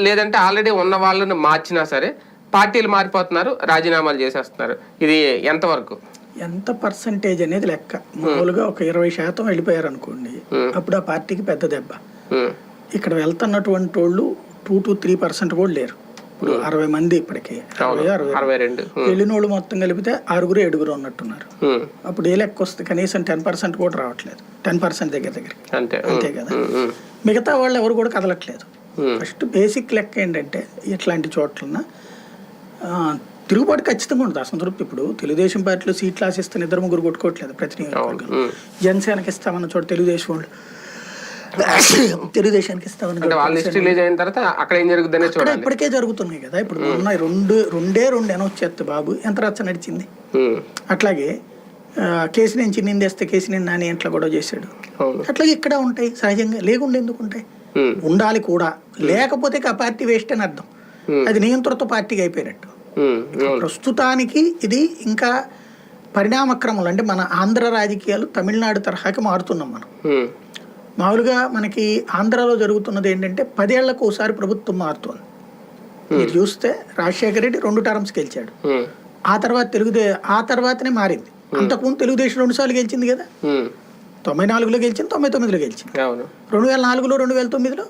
లేదంటే ఆల్రెడీ ఉన్న వాళ్ళని మార్చినా సరే పార్టీలు మారిపోతున్నారు రాజీనామాలు చేసేస్తున్నారు. ఇది ఎంతవరకు? ఎంత పర్సంటేజ్ అనేది లెక్క. మామూలుగా ఒక ఇరవై శాతం వెళ్ళిపోయారు అనుకోండి అప్పుడు ఆ పార్టీకి పెద్ద దెబ్బ. ఇక్కడ వెళ్తున్నటువంటి వాళ్ళు టూ టు త్రీ పర్సెంట్ కూడా లేరు. ఇప్పుడు అరవై మంది ఇప్పటికి. అరవై రెండు. వెళ్ళిన వాళ్ళు మొత్తం కలిపితే ఆరుగురు ఏడుగురు ఉన్నట్టున్నారు. అప్పుడు ఏ లెక్క వస్తుంది? కనీసం టెన్ పర్సెంట్ కూడా రావట్లేదు. టెన్ పర్సెంట్ దగ్గర దగ్గర. అంతే. కదా? మిగతా వాళ్ళు ఎవరు కూడా కదలట్లేదు. ఫస్ట్ బేసిక్ లెక్క ఏంటంటే ఇట్లాంటి చోట్లన తిరుగుబాటు ఖచ్చితంగా ఉంటుంది అసంతృప్తి ఇప్పుడు తెలుగుదేశం పార్టీలో సీట్లు ఆశిస్తే ఇద్దరు ముగ్గురు కొట్టుకోవట్లేదు ప్రతి నియోజకవర్గం ఉమ్. జనసేనకి ఇస్తామన్న చోట తెలుగుదేశం వాళ్ళు తెలుగుదేశానికి అక్కడ ఏం జరుగుతుందనే చూడాలి. ఇప్పటికే జరుగుతున్నాయి కదా. ఇప్పుడు ఉన్న రెండు రెండే రెండు అనౌన్స్ చేస్తే బాబు ఎంత రచ్చ నడిచింది. అట్లాగే కేసు నేను చిన్నిందేస్తే కేసు నేను నాని ఇంట్లో గొడవ చేశాడు. అట్లాగే ఇక్కడ ఉంటాయి. సహజంగా లేకుండా ఎందుకు ఉంటాయి? ఉండాలి కూడా. లేకపోతే ఆ పార్టీ వేస్ట్ అని అర్థం. అది నియంత్రణతో పార్టీకి అయిపోయినట్టు. ప్రస్తుతానికి ఇది ఇంకా పరిణామక్రమంలో అంటే మన ఆంధ్ర రాజకీయాలు తమిళనాడు తరహాకి మారుతున్నాం మనం. మామూలుగా మనకి ఆంధ్రాలో జరుగుతున్నది ఏంటంటే పదేళ్ళకు ఒకసారి ప్రభుత్వం మారుతుంది. మీరు చూస్తే రాజశేఖర రెడ్డి రెండు టర్మ్స్ గెలిచాడు. ఆ తర్వాత తెలుగుదే ఆ తర్వాతనే మారింది. అంతకుముందు తెలుగుదేశం రెండు సార్లు గెలిచింది కదా. తొంభై నాలుగులో గెలిచింది తొంభై తొమ్మిదిలో గెలిచింది. అవును. రెండు వేల నాలుగులో రెండు వేల తొమ్మిదిలో?